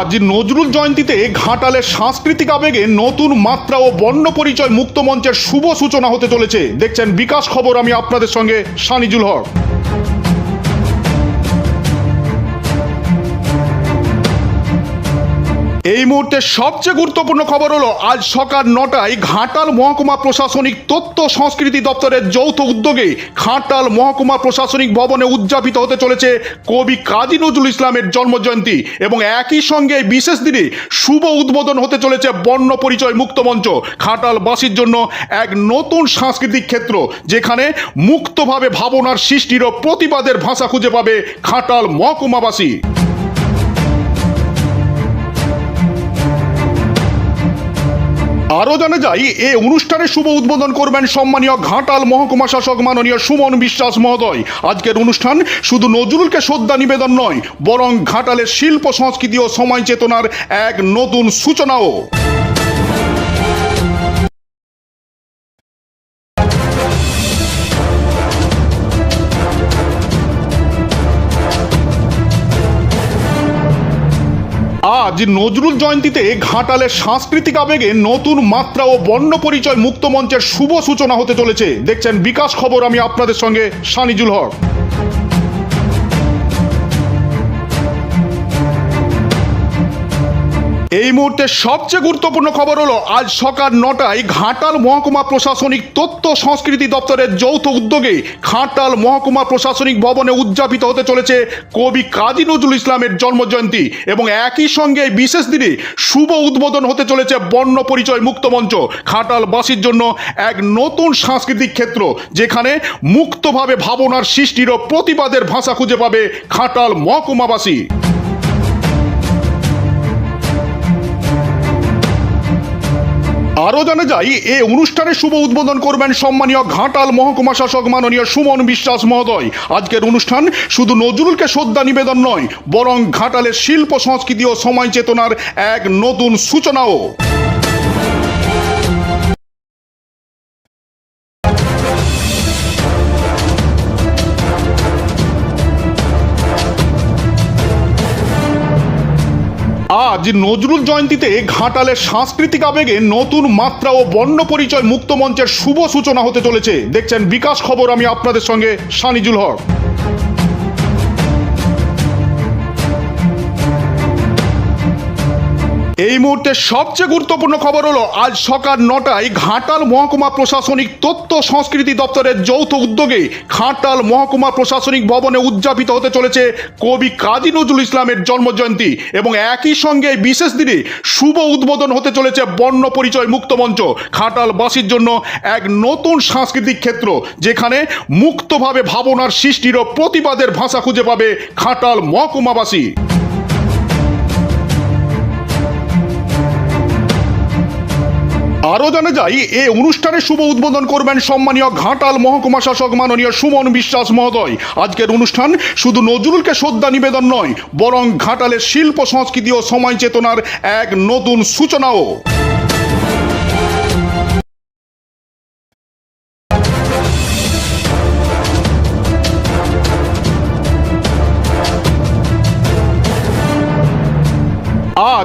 আজ নজরুল জয়ন্তীতে ঘাটালের সাংস্কৃতিক আবেগে নতুন মাত্রা ও বর্ণ পরিচয় মুক্ত মঞ্চের শুভ সূচনা হতে চলেছে। দেখছেন বিকাশ খবর, আমি আপনাদের সঙ্গে সানিজুল হক। এই মুহূর্তে সবচেয়ে গুরুত্বপূর্ণ খবর হলো, আজ সকাল নটায় ঘাটাল মহকুমা প্রশাসনিক তথ্য সংস্কৃতি দপ্তরের যৌথ উদ্যোগে ঘাটাল মহকুমা প্রশাসনিক ভবনে উদযাপিত হতে চলেছে কবি কাজী নজরুল ইসলামের জন্মজয়ন্তী এবং একই সঙ্গে বিশেষ দিনে শুভ উদ্বোধন হতে চলেছে বর্ণ পরিচয় মুক্ত মঞ্চ, ঘাটালবাসীর জন্য এক নতুন সাংস্কৃতিক ক্ষেত্র, যেখানে মুক্তভাবে ভাবনার সৃষ্টির ও প্রতিবাদের ভাষা খুঁজে পাবে ঘাটাল মহকুমাবাসী। আরও জানা যায়, এ অনুষ্ঠানে শুভ উদ্বোধন করবেন সম্মানীয় ঘাটাল মহকুমা শাসক মাননীয় সুমন বিশ্বাস মহোদয়। আজকের অনুষ্ঠান শুধু নজরুলকে শ্রদ্ধা নিবেদন নয়, বরং ঘাটালের শিল্প, সংস্কৃতি ও সময় চেতনার এক নতুন সূচনাও। আজ নজরুল জয়ন্তীতে ঘাটালের সাংস্কৃতিক আবেগে নতুন মাত্রা ও বর্ণ পরিচয় মুক্ত মঞ্চের শুভ সূচনা হতে চলেছে। দেখছেন বিকাশ খবর, আমি আপনাদের সঙ্গে সানিজুল হক। এই মুহূর্তে সবচেয়ে গুরুত্বপূর্ণ খবর হলো, আজ সকাল নটায় ঘাটাল মহকুমা প্রশাসনিক তথ্য সংস্কৃতি দপ্তরের যৌথ উদ্যোগে ঘাটাল মহকুমা প্রশাসনিক ভবনে উদযাপিত হতে চলেছে কবি কাজী নজরুল ইসলামের জন্মজয়ন্তী এবং একই সঙ্গে বিশেষ দিনে শুভ উদ্বোধন হতে চলেছে বর্ণ পরিচয় মুক্ত মঞ্চ। ঘাটালবাসীর জন্য এক নতুন সাংস্কৃতিক ক্ষেত্র, যেখানে মুক্তভাবে ভাবনার সৃষ্টির ও প্রতিবাদের ভাষা খুঁজে পাবে ঘাটাল মহকুমাবাসী। আরও জানা যায়, এ অনুষ্ঠানে শুভ উদ্বোধন করবেন সম্মানীয় ঘাটাল মহকুমা শাসক মাননীয় সুমন বিশ্বাস মহোদয়। আজকের অনুষ্ঠান শুধু নজরুলকে শ্রদ্ধা নিবেদন নয়, বরং ঘাটালের শিল্প, সংস্কৃতি ও সময় চেতনার এক নতুন সূচনাও। আজ নজরুল জয়ন্তীতে ঘাটালের সাংস্কৃতিক আবেগে নতুন মাত্রা ও বর্ণ পরিচয় মুক্ত মঞ্চের শুভ সূচনা হতে চলেছে। দেখছেন বিকাশ খবর, আমি আপনাদের সঙ্গে সানিজুল হক। এই মুহূর্তে সবচেয়ে গুরুত্বপূর্ণ খবর হলো, আজ সকাল নটায় ঘাটাল মহকুমা প্রশাসনিক তথ্য সংস্কৃতি দপ্তরের যৌথ উদ্যোগে ঘাটাল মহকুমা প্রশাসনিক ভবনে উদযাপিত হতে চলেছে কবি কাজী নজরুল ইসলামের জন্মজয়ন্তী এবং একই সঙ্গে বিশেষ দিনে শুভ উদ্বোধন হতে চলেছে বর্ণ পরিচয় মুক্ত মঞ্চ, ঘাটালবাসীর জন্য এক নতুন সাংস্কৃতিক ক্ষেত্র, যেখানে মুক্তভাবে ভাবনার সৃষ্টির ও প্রতিবাদের ভাষা খুঁজে পাবে ঘাটাল মহকুমাবাসী। আরও জানা যায়, এ অনুষ্ঠানে শুভ উদ্বোধন করবেন সম্মানীয় ঘাটাল মহকুমা শাসক মাননীয় সুমন বিশ্বাস মহোদয়। আজকের অনুষ্ঠান শুধু নজরুলকে শ্রদ্ধা নিবেদন নয়, বরং ঘাটালের শিল্প, সংস্কৃতি ও সময় চেতনার এক নতুন সূচনাও।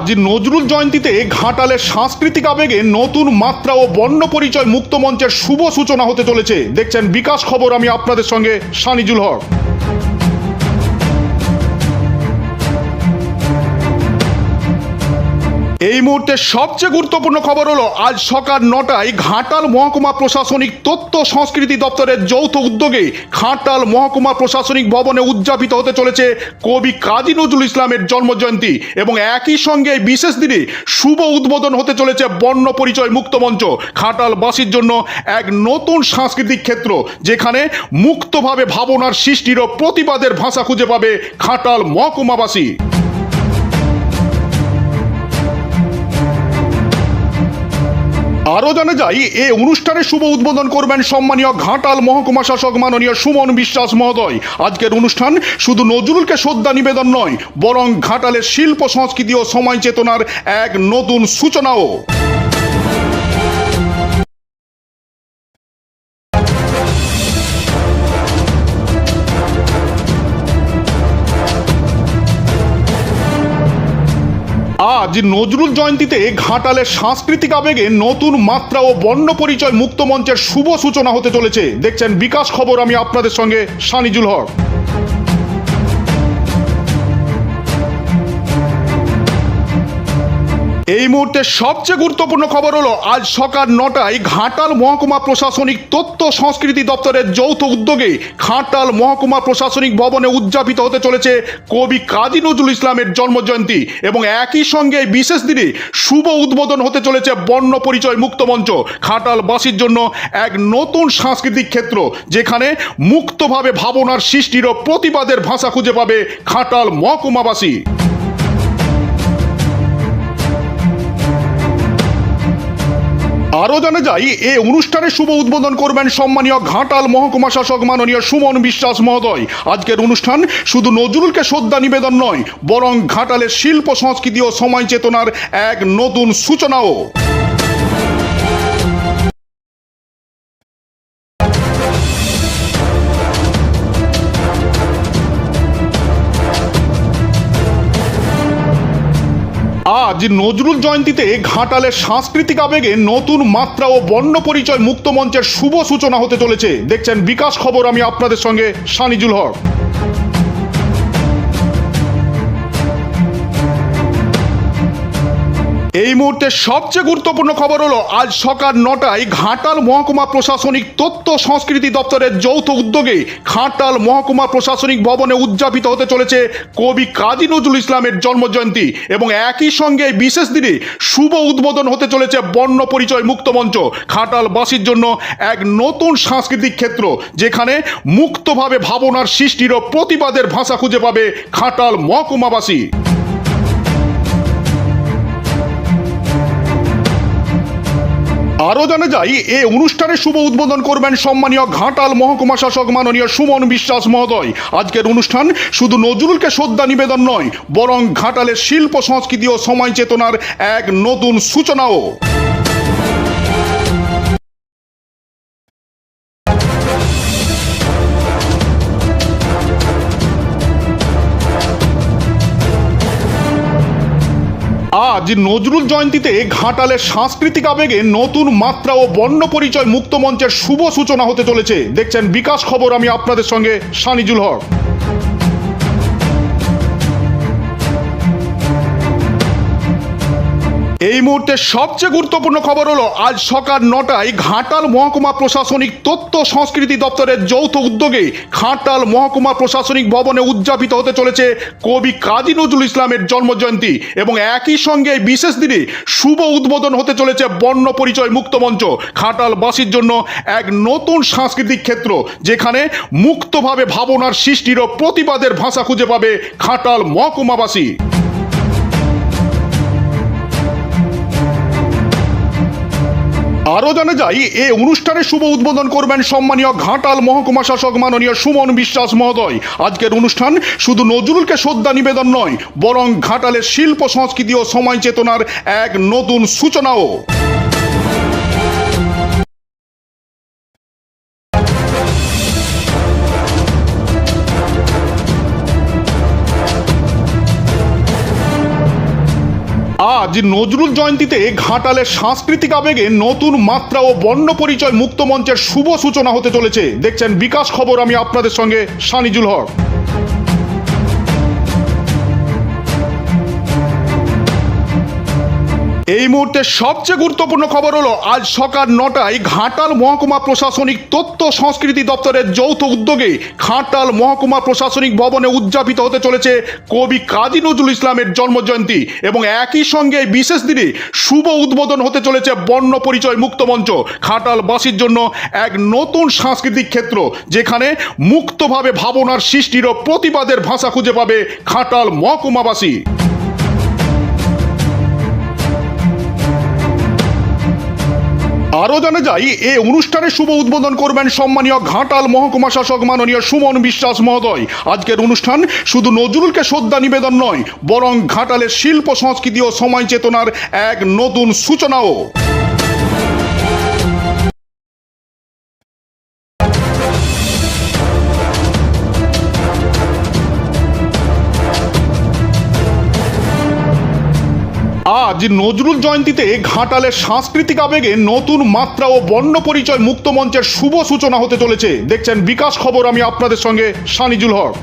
আজ নজরুল জয়ন্তীতে ঘাটালের সাংস্কৃতিক আবেগে নতুন মাত্রা ও বর্ণ পরিচয় মুক্ত মঞ্চের শুভ সূচনা হতে চলেছে। দেখছেন বিকাশ খবর, আমি আপনাদের সঙ্গে সানিজুল হক। এই মুহূর্তে সবচেয়ে গুরুত্বপূর্ণ খবর হলো, আজ সকাল নটায় ঘাটাল মহকুমা প্রশাসনিক তথ্য সংস্কৃতি দপ্তরের যৌথ উদ্যোগে ঘাটাল মহকুমা প্রশাসনিক ভবনে উদযাপিত হতে চলেছে কবি কাজী নজরুল ইসলামের জন্মজয়ন্তী এবং একই সঙ্গে বিশেষ দিনে শুভ উদ্বোধন হতে চলেছে বর্ণ পরিচয় মুক্ত মঞ্চ, ঘাটালবাসীর জন্য এক নতুন সাংস্কৃতিক ক্ষেত্র, যেখানে মুক্তভাবে ভাবনার সৃষ্টির ও প্রতিবাদের ভাষা খুঁজে পাবে ঘাটাল মহকুমাবাসী। আরও জানা যায়, এ অনুষ্ঠানে শুভ উদ্বোধন করবেন সম্মানীয় ঘাটাল মহকুমা শাসক মাননীয় সুমন বিশ্বাস মহোদয়। আজকের অনুষ্ঠান শুধু নজরুলকে শ্রদ্ধা নিবেদন নয়, বরং ঘাটালের শিল্প, সংস্কৃতি ও সময় চেতনার এক নতুন সূচনাও। আজ নজরুল জয়ন্তীতে ঘাটালের সাংস্কৃতিক আবেগে নতুন মাত্রা ও বর্ণ পরিচয় মুক্ত মঞ্চের শুভ সূচনা হতে চলেছে। দেখছেন বিকাশ খবর, আমি আপনাদের সঙ্গে সানিজুল হক। এই মুহূর্তে সবচেয়ে গুরুত্বপূর্ণ খবর হলো, আজ সকাল নটায় ঘাটাল মহকুমা প্রশাসনিক তথ্য সংস্কৃতি দপ্তরের যৌথ উদ্যোগে ঘাটাল মহকুমা প্রশাসনিক ভবনে উদযাপিত হতে চলেছে কবি কাজী নজরুল ইসলামের জন্মজয়ন্তী এবং একই সঙ্গে বিশেষ দিনে শুভ উদ্বোধন হতে চলেছে বর্ণ পরিচয় মুক্ত মঞ্চ, ঘাটালবাসীর জন্য এক নতুন সাংস্কৃতিক ক্ষেত্র, যেখানে মুক্তভাবে ভাবনার সৃষ্টির ও প্রতিবাদের ভাষা খুঁজে পাবে ঘাটাল মহকুমাবাসী। আরও জানা যায়, এ অনুষ্ঠানে শুভ উদ্বোধন করবেন সম্মানীয় ঘাটাল মহকুমা শাসক মাননীয় সুমন বিশ্বাস মহোদয়। আজকের অনুষ্ঠান শুধু নজরুলকে শ্রদ্ধা নিবেদন নয়, বরং ঘাটালের শিল্প, সংস্কৃতি ও সময় চেতনার এক নতুন সূচনাও। আজ নজরুল জয়ন্তীতে ঘাটালের সাংস্কৃতিক আবেগে নতুন মাত্রা ও বর্ণ পরিচয় মুক্ত মঞ্চের শুভ সূচনা হতে চলেছে। দেখছেন বিকাশ খবর, আমি আপনাদের সঙ্গে সানিজুল হক। এই মুহূর্তে সবচেয়ে গুরুত্বপূর্ণ খবর হলো, আজ সকাল নটায় ঘাটাল মহকুমা প্রশাসনিক তথ্য সংস্কৃতি দপ্তরের যৌথ উদ্যোগে ঘাটাল মহকুমা প্রশাসনিক ভবনে উদযাপিত হতে চলেছে কবি কাজী নজরুল ইসলামের জন্মজয়ন্তী এবং একই সঙ্গে বিশেষ দিনে শুভ উদ্বোধন হতে চলেছে বর্ণ পরিচয় মুক্ত মঞ্চ, ঘাটালবাসীর জন্য এক নতুন সাংস্কৃতিক ক্ষেত্র, যেখানে মুক্তভাবে ভাবনার সৃষ্টির ও প্রতিবাদের ভাষা খুঁজে পাবে ঘাটাল মহকুমাবাসী। আরও জানা যায়, এ অনুষ্ঠানে শুভ উদ্বোধন করবেন সম্মানীয় ঘাটাল মহকুমা শাসক মাননীয় সুমন বিশ্বাস মহোদয়। আজকের অনুষ্ঠান শুধু নজরুলকে শ্রদ্ধা নিবেদন নয়, বরং ঘাটালের শিল্প, সংস্কৃতি ও সময় চেতনার এক নতুন সূচনাও। আজ নজরুল জয়ন্তীতে ঘাটালের সাংস্কৃতিক আবেগে নতুন মাত্রা ও বর্ণ পরিচয় মুক্ত মঞ্চের শুভ সূচনা হতে চলেছে। দেখছেন বিকাশ খবর, আমি আপনাদের সঙ্গে সানিজুল হক। এই মুহূর্তে সবচেয়ে গুরুত্বপূর্ণ খবর হলো, আজ সকাল নটায় ঘাটাল মহকুমা প্রশাসনিক তথ্য সংস্কৃতি দপ্তরের যৌথ উদ্যোগে ঘাটাল মহকুমা প্রশাসনিক ভবনে উদযাপিত হতে চলেছে কবি কাজী নজরুল ইসলামের জন্মজয়ন্তী এবং একই সঙ্গে বিশেষ দিনে শুভ উদ্বোধন হতে চলেছে বর্ণ পরিচয় মুক্ত মঞ্চ, ঘাটালবাসীর জন্য এক নতুন সাংস্কৃতিক ক্ষেত্র, যেখানে মুক্তভাবে ভাবনার সৃষ্টির ও প্রতিবাদের ভাষা খুঁজে পাবে ঘাটাল মহকুমাবাসী। আরও জানা যায়, এ অনুষ্ঠানে শুভ উদ্বোধন করবেন সম্মানীয় ঘাটাল মহকুমা শাসক মাননীয় সুমন বিশ্বাস মহোদয়। আজকের অনুষ্ঠান শুধু নজরুলকে শ্রদ্ধা নিবেদন নয়, বরং ঘাটালের শিল্প, সংস্কৃতি ও সময় চেতনার এক নতুন সূচনাও। আজ নজরুল জয়ন্তীতে ঘাটালের সাংস্কৃতিক আবেগে নতুন মাত্রা ও বর্ণ পরিচয় মুক্ত মঞ্চের শুভ সূচনা হতে চলেছে। দেখছেন বিকাশ খবর, আমি আপনাদের সঙ্গে সানিজুল হক। এই মুহূর্তে সবচেয়ে গুরুত্বপূর্ণ খবর হলো, আজ সকাল নটায় ঘাটাল মহকুমা প্রশাসনিক তথ্য সংস্কৃতি দপ্তরের যৌথ উদ্যোগে ঘাটাল মহকুমা প্রশাসনিক ভবনে উদযাপিত হতে চলেছে কবি কাজী নজরুল ইসলামের জন্মজয়ন্তী এবং একই সঙ্গে বিশেষ দিনে শুভ উদ্বোধন হতে চলেছে বর্ণ পরিচয় মুক্ত মঞ্চ। ঘাটালবাসীর জন্য এক নতুন সাংস্কৃতিক ক্ষেত্র, যেখানে মুক্তভাবে ভাবনার সৃষ্টির ও প্রতিবাদের ভাষা খুঁজে পাবে ঘাটাল মহকুমাবাসী। আরও জানা যায়, এ অনুষ্ঠানে শুভ উদ্বোধন করবেন সম্মানীয় ঘাটাল মহকুমা শাসক মাননীয় সুমন বিশ্বাস মহোদয়। আজকের অনুষ্ঠান শুধু নজরুলকে শ্রদ্ধা নিবেদন নয়, বরং ঘাটালের শিল্প, সংস্কৃতি ও সময় চেতনার এক নতুন সূচনাও। আজ নজরুল জয়ন্তীতে ঘাটালের সাংস্কৃতিক আবেগে নতুন মাত্রা ও বর্ণ পরিচয় মুক্ত মঞ্চের শুভ সূচনা হতে চলেছে। দেখছেন বিকাশ খবর, আমি আপনাদের সঙ্গে সানিজুল হক।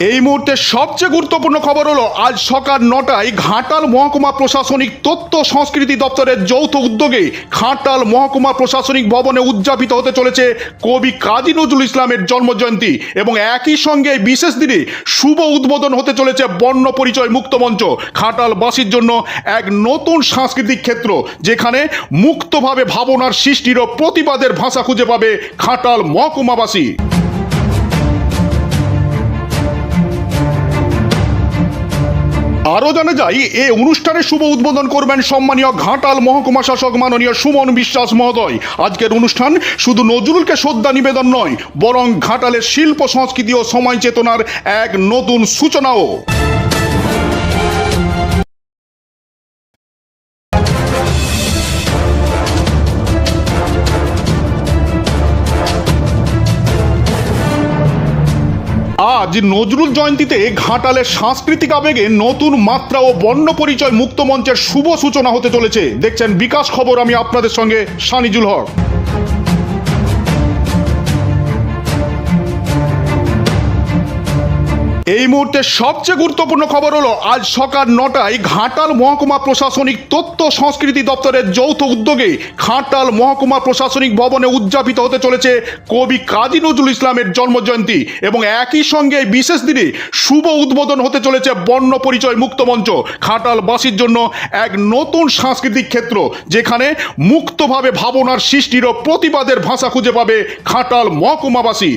এই মুহূর্তে সবচেয়ে গুরুত্বপূর্ণ খবর হলো, আজ সকাল নটায় ঘাটাল মহকুমা প্রশাসনিক তথ্য সংস্কৃতি দপ্তরের যৌথ উদ্যোগে ঘাটাল মহকুমা প্রশাসনিক ভবনে উদযাপিত হতে চলেছে কবি কাজী নজরুল ইসলামের জন্মজয়ন্তী এবং একই সঙ্গে বিশেষ দিনে শুভ উদ্বোধন হতে চলেছে বর্ণ পরিচয় মুক্ত মঞ্চ, ঘাটালবাসীর জন্য এক নতুন সাংস্কৃতিক ক্ষেত্র, যেখানে মুক্তভাবে ভাবনার সৃষ্টির ও প্রতিবাদের ভাষা খুঁজে পাবে ঘাটাল মহকুমাবাসী। আরও জানা যায়, এ অনুষ্ঠানে শুভ উদ্বোধন করবেন সম্মানীয় ঘাটাল মহকুমা শাসক মাননীয় সুমন বিশ্বাস মহোদয়। আজকের অনুষ্ঠান শুধু নজরুলকে শ্রদ্ধা নিবেদন নয়, বরং ঘাটালের শিল্প, সংস্কৃতি ও সময় চেতনার এক নতুন সূচনাও। আজ নজরুল জয়ন্তীতে ঘাটালের সাংস্কৃতিক আবেগে নতুন মাত্রা ও বর্ণ পরিচয় মুক্ত মঞ্চের শুভ সূচনা হতে চলেছে। দেখছেন বিকাশ খবর, আমি আপনাদের সঙ্গে সানিজুল হক। এই মুহূর্তে সবচেয়ে গুরুত্বপূর্ণ খবর হলো, আজ সকাল নটায় ঘাটাল মহকুমা প্রশাসনিক তথ্য সংস্কৃতি দপ্তরের যৌথ উদ্যোগে ঘাটাল মহকুমা প্রশাসনিক ভবনে উদযাপিত হতে চলেছে কবি কাজী নজরুল ইসলামের জন্মজয়ন্তী এবং একই সঙ্গে বিশেষ দিনে শুভ উদ্বোধন হতে চলেছে বর্ণ পরিচয় মুক্ত মঞ্চ, ঘাটালবাসীর জন্য এক নতুন সাংস্কৃতিক ক্ষেত্র, যেখানে মুক্তভাবে ভাবনার সৃষ্টির ও প্রতিবাদের ভাষা খুঁজে পাবে ঘাটাল মহকুমাবাসী।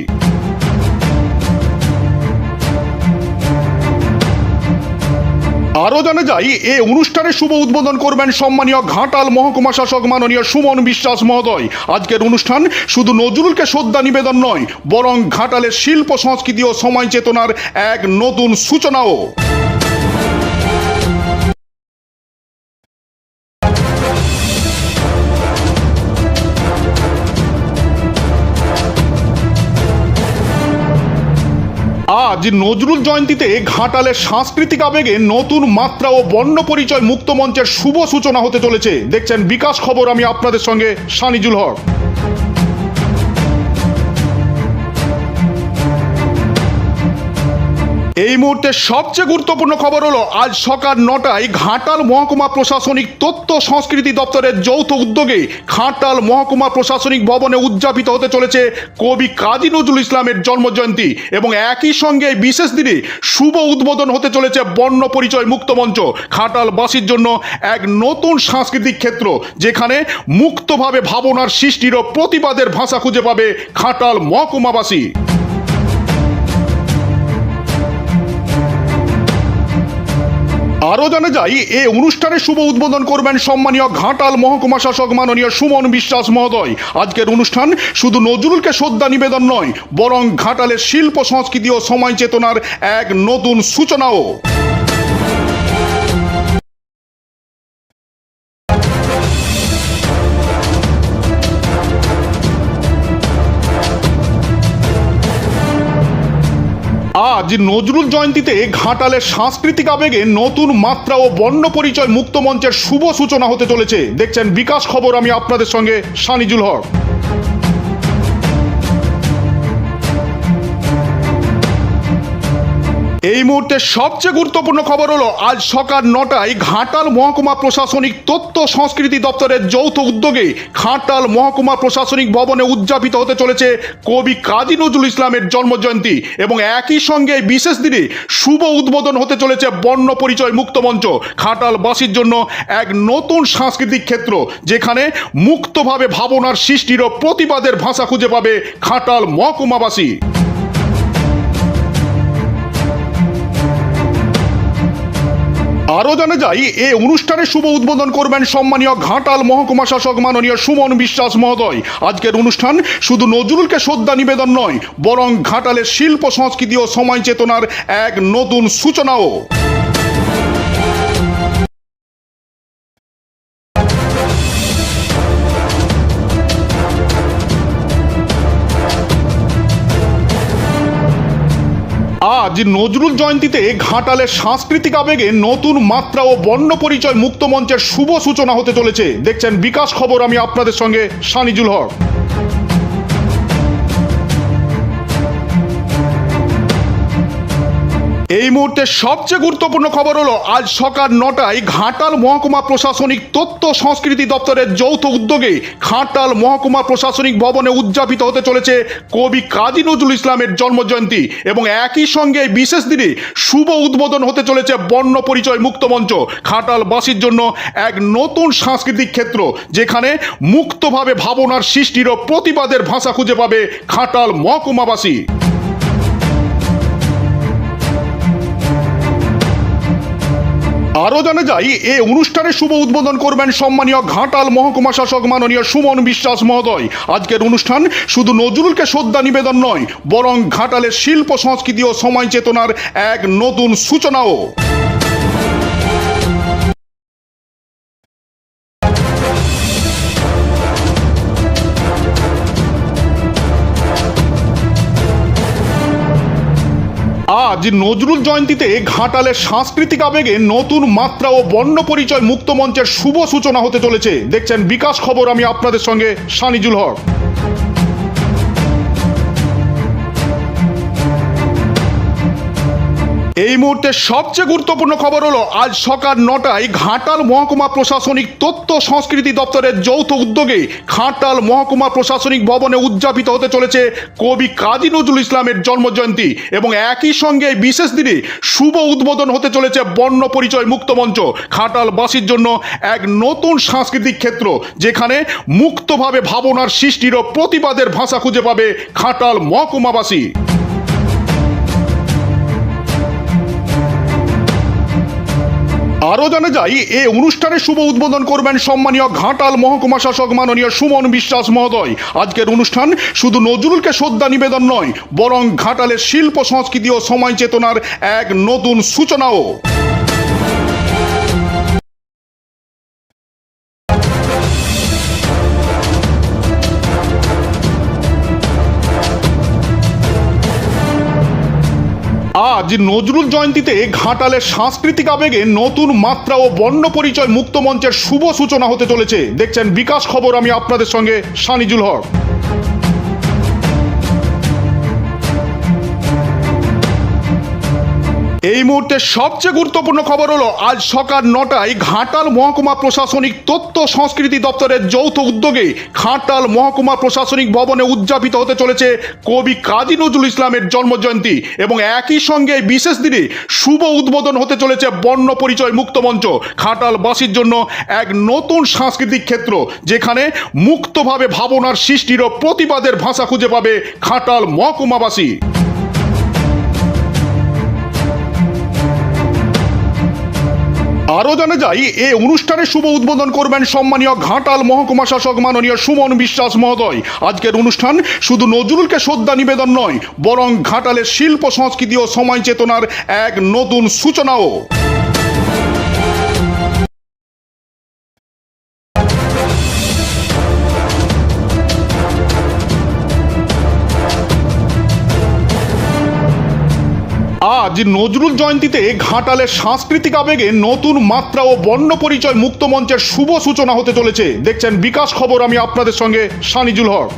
আরও জানা যায়, এ অনুষ্ঠানে শুভ উদ্বোধন করবেন সম্মানীয় ঘাটাল মহকুমা শাসক মাননীয় সুমন বিশ্বাস মহোদয়। আজকের অনুষ্ঠান শুধু নজরুলকে শ্রদ্ধা নিবেদন নয়, বরং ঘাটালের শিল্প, সংস্কৃতি ও সময় চেতনার এক নতুন সূচনাও। আজ নজরুল জয়ন্তীতে ঘাটালের সাংস্কৃতিক আবেগে নতুন মাত্রা ও বর্ণ পরিচয় মুক্ত মঞ্চের শুভ সূচনা হতে চলেছে। দেখছেন বিকাশ খবর, আমি আপনাদের সঙ্গে সানিজুল হক। এই মুহূর্তে সবচেয়ে গুরুত্বপূর্ণ খবর হলো, আজ সকাল নটায় ঘাটাল মহকুমা প্রশাসনিক তথ্য সংস্কৃতি দপ্তরের যৌথ উদ্যোগে ঘাটাল মহকুমা প্রশাসনিক ভবনে উদযাপিত হতে চলেছে কবি কাজী নজরুল ইসলামের জন্মজয়ন্তী এবং একই সঙ্গে বিশেষ দিনে শুভ উদ্বোধন হতে চলেছে বর্ণ পরিচয় মুক্ত মঞ্চ। ঘাটালবাসীর জন্য এক নতুন সাংস্কৃতিক ক্ষেত্র, যেখানে মুক্তভাবে ভাবনার সৃষ্টির ও প্রতিবাদের ভাষা খুঁজে পাবে ঘাটাল মহকুমাবাসী। আরও জানা যায়, এ অনুষ্ঠানে শুভ উদ্বোধন করবেন সম্মানীয় ঘাটাল মহকুমা শাসক মাননীয় সুমন বিশ্বাস মহোদয়। আজকের অনুষ্ঠান শুধু নজরুলকে শ্রদ্ধা নিবেদন নয়, বরং ঘাটালের শিল্প, সংস্কৃতি ও সময় চেতনার এক নতুন সূচনাও। আজ নজরুল জয়ন্তীতে ঘাটালের সাংস্কৃতিক আবেগে নতুন মাত্রা ও বর্ণ পরিচয় মুক্ত মঞ্চের শুভ সূচনা হতে চলেছে। দেখছেন বিকাশ খবর, আমি আপনাদের সঙ্গে সানিজুল হক। এই মুহূর্তে সবচেয়ে গুরুত্বপূর্ণ খবর হলো, আজ সকাল নটায় ঘাটাল মহকুমা প্রশাসনিক তথ্য সংস্কৃতি দপ্তরের যৌথ উদ্যোগে ঘাটাল মহকুমা প্রশাসনিক ভবনে উদযাপিত হতে চলেছে কবি কাজী নজরুল ইসলামের জন্মজয়ন্তী এবং একই সঙ্গে বিশেষ দিনে শুভ উদ্বোধন হতে চলেছে বর্ণ পরিচয় মুক্ত মঞ্চ, ঘাটালবাসীর জন্য এক নতুন সাংস্কৃতিক ক্ষেত্র, যেখানে মুক্তভাবে ভাবনার সৃষ্টির ও প্রতিবাদের ভাষা খুঁজে পাবে ঘাটাল মহকুমাবাসী। আরও জানা যায়, এ অনুষ্ঠানে শুভ উদ্বোধন করবেন সম্মানীয় ঘাটাল মহকুমা শাসক মাননীয় সুমন বিশ্বাস মহোদয়। আজকের অনুষ্ঠান শুধু নজরুলকে শ্রদ্ধা নিবেদন নয়, বরং ঘাটালের শিল্প, সংস্কৃতি ও সময় চেতনার এক নতুন সূচনাও। নজরুল জয়ন্তীতে ঘাটালের সাংস্কৃতিক আবেগে নতুন মাত্রা ও বর্ণ পরিচয় মুক্ত মঞ্চের শুভ সূচনা হতে চলেছে। দেখছেন বিকাশ খবর, আমি আপনাদের সঙ্গে সানিজুল হক। এই মুহূর্তে সবচেয়ে গুরুত্বপূর্ণ খবর হলো, আজ সকাল নটায় ঘাটাল মহকুমা প্রশাসনিক তথ্য সংস্কৃতি দপ্তরের যৌথ উদ্যোগে ঘাটাল মহকুমা প্রশাসনিক ভবনে উদযাপিত হতে চলেছে কবি কাজী নজরুল ইসলামের জন্মজয়ন্তী এবং একই সঙ্গে বিশেষ দিনে শুভ উদ্বোধন হতে চলেছে বর্ণ পরিচয় মুক্ত মঞ্চ, ঘাটালবাসীর জন্য এক নতুন সাংস্কৃতিক ক্ষেত্র, যেখানে মুক্তভাবে ভাবনার সৃষ্টির ও প্রতিবাদের ভাষা খুঁজে পাবে ঘাটাল মহকুমাবাসী। আরও জানা যায় এ অনুষ্ঠানে শুভ উদ্বোধন করবেন সম্মানীয় ঘাটাল মহকুমা শাসক মাননীয় সুমন বিশ্বাস মহোদয়। আজকের অনুষ্ঠান শুধু নজরুলকে শ্রদ্ধা নিবেদন নয়, বরং ঘাটালের শিল্প, সংস্কৃতি ও সময় চেতনার এক নতুন সূচনাও। আজ নজরুল জয়ন্তীতে ঘাটালের সাংস্কৃতিক আবেগে নতুন মাত্রা ও বর্ণ পরিচয় মুক্ত মঞ্চের শুভ সূচনা হতে চলেছে। দেখছেন বিকাশ খবর, আমি আপনাদের সঙ্গে সানিজুল হক। এই মুহূর্তে সবচেয়ে গুরুত্বপূর্ণ খবর হলো, আজ সকাল নটায় ঘাটাল মহকুমা প্রশাসনিক তথ্য সংস্কৃতি দপ্তরের যৌথ উদ্যোগে ঘাটাল মহকুমা প্রশাসনিক ভবনে উদযাপিত হতে চলেছে কবি কাজী নজরুল ইসলামের জন্মজয়ন্তী এবং একই সঙ্গে বিশেষ দিনে শুভ উদ্বোধন হতে চলেছে বর্ণ পরিচয় মুক্ত মঞ্চ। ঘাটালবাসীর জন্য এক নতুন সাংস্কৃতিক ক্ষেত্র, যেখানে মুক্তভাবে ভাবনার সৃষ্টির ও প্রতিবাদের ভাষা খুঁজে পাবে ঘাটাল মহকুমাবাসী। আরও জানা যায়, এ অনুষ্ঠানে শুভ উদ্বোধন করবেন সম্মানীয় ঘাটাল মহকুমা শাসক মাননীয় সুমন বিশ্বাস মহোদয়। আজকের অনুষ্ঠান শুধু নজরুলকে শ্রদ্ধা নিবেদন নয়, বরং ঘাটালের শিল্প, সংস্কৃতি ও সময় চেতনার এক নতুন সূচনাও। আজ নজরুল জয়ন্তীতে ঘাটালের সাংস্কৃতিক আবেগে নতুন মাত্রা ও বর্ণ পরিচয় মুক্ত মঞ্চের শুভ সূচনা হতে চলেছে। দেখছেন বিকাশ খবর, আমি আপনাদের সঙ্গে সানিজুল হক। এই মুহূর্তে সবচেয়ে গুরুত্বপূর্ণ খবর হলো, আজ সকাল নটায় ঘাটাল মহকুমা প্রশাসনিক তথ্য সংস্কৃতি দপ্তরের যৌথ উদ্যোগে ঘাটাল মহকুমা প্রশাসনিক ভবনে উদযাপিত হতে চলেছে কবি কাজী নজরুল ইসলামের জন্মজয়ন্তী এবং একই সঙ্গে বিশেষ দিনে শুভ উদ্বোধন হতে চলেছে বর্ণ পরিচয় মুক্ত মঞ্চ, ঘাটালবাসীর জন্য এক নতুন সাংস্কৃতিক ক্ষেত্র, যেখানে মুক্তভাবে ভাবনার সৃষ্টির ও প্রতিবাদের ভাষা খুঁজে পাবে ঘাটাল মহকুমাবাসী। আরও জানা যায়, এ অনুষ্ঠানে শুভ উদ্বোধন করবেন সম্মানীয় ঘাটাল মহকুমা শাসক মাননীয় সুমন বিশ্বাস মহোদয়। আজকের অনুষ্ঠান শুধু নজরুলকে শ্রদ্ধা নিবেদন নয়, বরং ঘাটালের শিল্প, সংস্কৃতি ও সময় চেতনার এক নতুন সূচনাও। আজ নজরুল জয়ন্তীতে ঘাটালের সাংস্কৃতিক আবেগে নতুন মাত্রা ও বর্ণ পরিচয় মুক্ত মঞ্চের শুভ সূচনা হতে চলেছে। দেখছেন বিকাশ খবর, আমি আপনাদের সঙ্গে সানিজুল হক।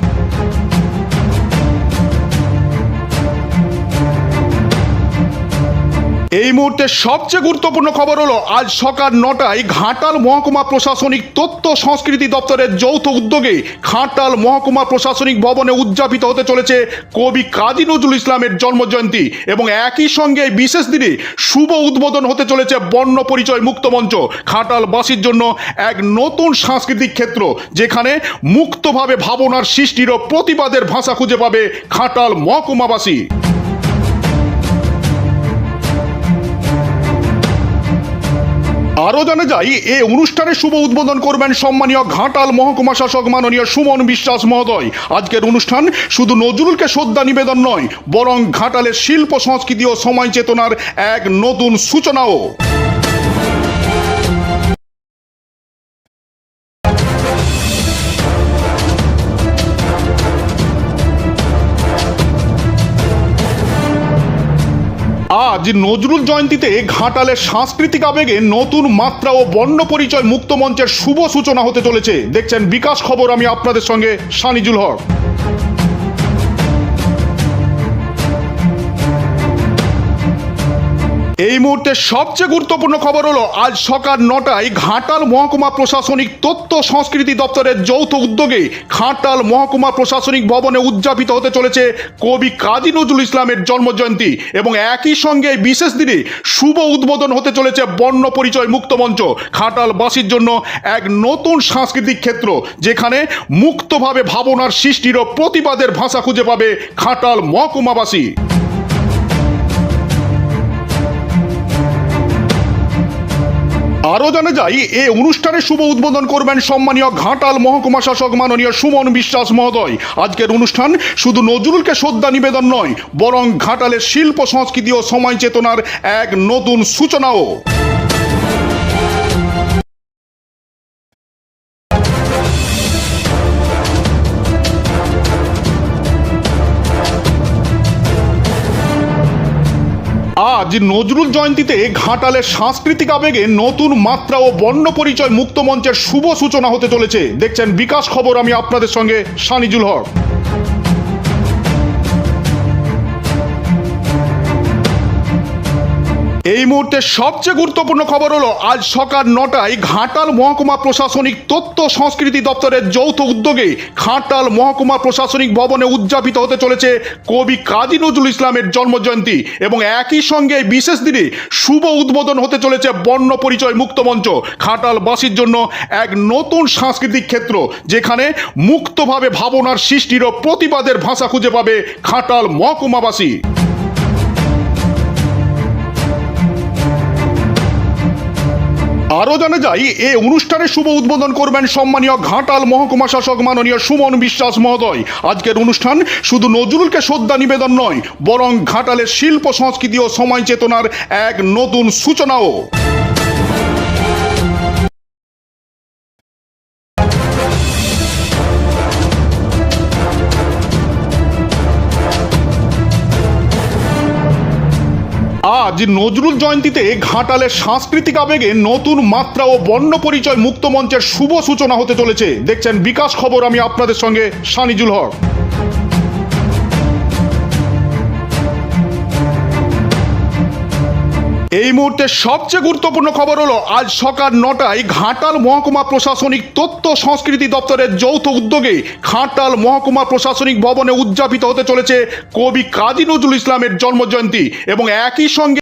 এই মুহূর্তে সবচেয়ে গুরুত্বপূর্ণ খবর হলো, আজ সকাল নটায় ঘাটাল মহকুমা প্রশাসনিক তথ্য সংস্কৃতি দপ্তরের যৌথ উদ্যোগে ঘাটাল মহকুমা প্রশাসনিক ভবনে উদযাপিত হতে চলেছে কবি কাজী নজরুল ইসলামের জন্মজয়ন্তী এবং একই সঙ্গে বিশেষ দিনে শুভ উদ্বোধন হতে চলেছে বর্ণ পরিচয় মুক্ত মঞ্চ, ঘাটালবাসীর জন্য এক নতুন সাংস্কৃতিক ক্ষেত্র, যেখানে মুক্তভাবে ভাবনার সৃষ্টির ও প্রতিবাদের ভাষা খুঁজে পাবে ঘাটাল মহকুমাবাসী। আরও জানা যায়, এ অনুষ্ঠানে শুভ উদ্বোধন করবেন সম্মানীয় ঘাটাল মহকুমা শাসক মাননীয় সুমন বিশ্বাস মহোদয়। আজকের অনুষ্ঠান শুধু নজরুলকে শ্রদ্ধা নিবেদন নয়, বরং ঘাটালের শিল্প, সংস্কৃতি ও সময় চেতনার এক নতুন সূচনাও। আজ নজরুল জয়ন্তীতে ঘাটালের সাংস্কৃতিক আবেগে নতুন মাত্রা ও বর্ণ পরিচয় মুক্ত মঞ্চের শুভ সূচনা হতে চলেছে। দেখছেন বিকাশ খবর, আমি আপনাদের সঙ্গে সানিজুল হক। এই মুহূর্তে সবচেয়ে গুরুত্বপূর্ণ খবর হলো, আজ সকাল নটায় ঘাটাল মহকুমা প্রশাসনিক তথ্য সংস্কৃতি দপ্তরের যৌথ উদ্যোগে ঘাটাল মহকুমা প্রশাসনিক ভবনে উদযাপিত হতে চলেছে কবি কাজী নজরুল ইসলামের জন্মজয়ন্তী এবং একই সঙ্গে বিশেষ দিনে শুভ উদ্বোধন হতে চলেছে বর্ণ পরিচয় মুক্ত মঞ্চ। ঘাটালবাসীর জন্য এক নতুন সাংস্কৃতিক ক্ষেত্র, যেখানে মুক্তভাবে ভাবনার সৃষ্টির ও প্রতিবাদের ভাষা খুঁজে পাবে ঘাটাল মহকুমাবাসী। আরও জানা যায়, এ অনুষ্ঠানের শুভ উদ্বোধন করবেন সম্মানীয় ঘাটাল মহকুমা শাসক মাননীয় সুমন বিশ্বাস মহোদয়। আজকের অনুষ্ঠান শুধু নজরুলকে শ্রদ্ধা নিবেদন নয়, বরং ঘাটালের শিল্প, সংস্কৃতি ও সময় চেতনার এক নতুন সূচনাও। আজ নজরুল জয়ন্তীতে ঘাটালের সাংস্কৃতিক আবেগে নতুন মাত্রা ও বর্ণ পরিচয় মুক্ত মঞ্চের শুভ সূচনা হতে চলেছে। দেখছেন বিকাশ খবর, আমি আপনাদের সঙ্গে সানিজুল হক। এই মুহূর্তে সবচেয়ে গুরুত্বপূর্ণ খবর হলো, আজ সকাল নটায় ঘাটাল মহকুমা প্রশাসনিক তথ্য সংস্কৃতি দপ্তরের যৌথ উদ্যোগে ঘাটাল মহকুমা প্রশাসনিক ভবনে উদযাপিত হতে চলেছে কবি কাজী নজরুল ইসলামের জন্মজয়ন্তী এবং একই সঙ্গে বিশেষ দিনে শুভ উদ্বোধন হতে চলেছে বর্ণ পরিচয় মুক্ত মঞ্চ, ঘাটালবাসীর জন্য এক নতুন সাংস্কৃতিক ক্ষেত্র, যেখানে মুক্তভাবে ভাবনার সৃষ্টির ও প্রতিবাদের ভাষা খুঁজে পাবে ঘাটাল মহকুমাবাসী। আরও জানা যায়, এ অনুষ্ঠানে শুভ উদ্বোধন করবেন সম্মানীয় ঘাটাল মহকুমা শাসক মাননীয় সুমন বিশ্বাস মহোদয়। আজকের অনুষ্ঠান শুধু নজরুলকে শ্রদ্ধা নিবেদন নয়, বরং ঘাটালের শিল্প, সংস্কৃতি ও সময় চেতনার এক নতুন সূচনাও। আজ নজরুল জয়ন্তীতে ঘাটালের সাংস্কৃতিক আবেগে নতুন মাত্রা ও বর্ণ পরিচয় মুক্ত মঞ্চের শুভ সূচনা হতে চলেছে। দেখছেন বিকাশ খবর, আমি আপনাদের সঙ্গে সানিজুল হক। এই মুহূর্তে সবচেয়ে গুরুত্বপূর্ণ খবর হলো, আজ সকাল নটায় ঘাটাল মহকুমা প্রশাসনিক তথ্য সংস্কৃতি দপ্তরের যৌথ উদ্যোগে ঘাটাল মহকুমা প্রশাসনিক ভবনে উদযাপিত হতে চলেছে কবি কাজী নজরুল ইসলামের জন্মজয়ন্তী এবং একই সঙ্গে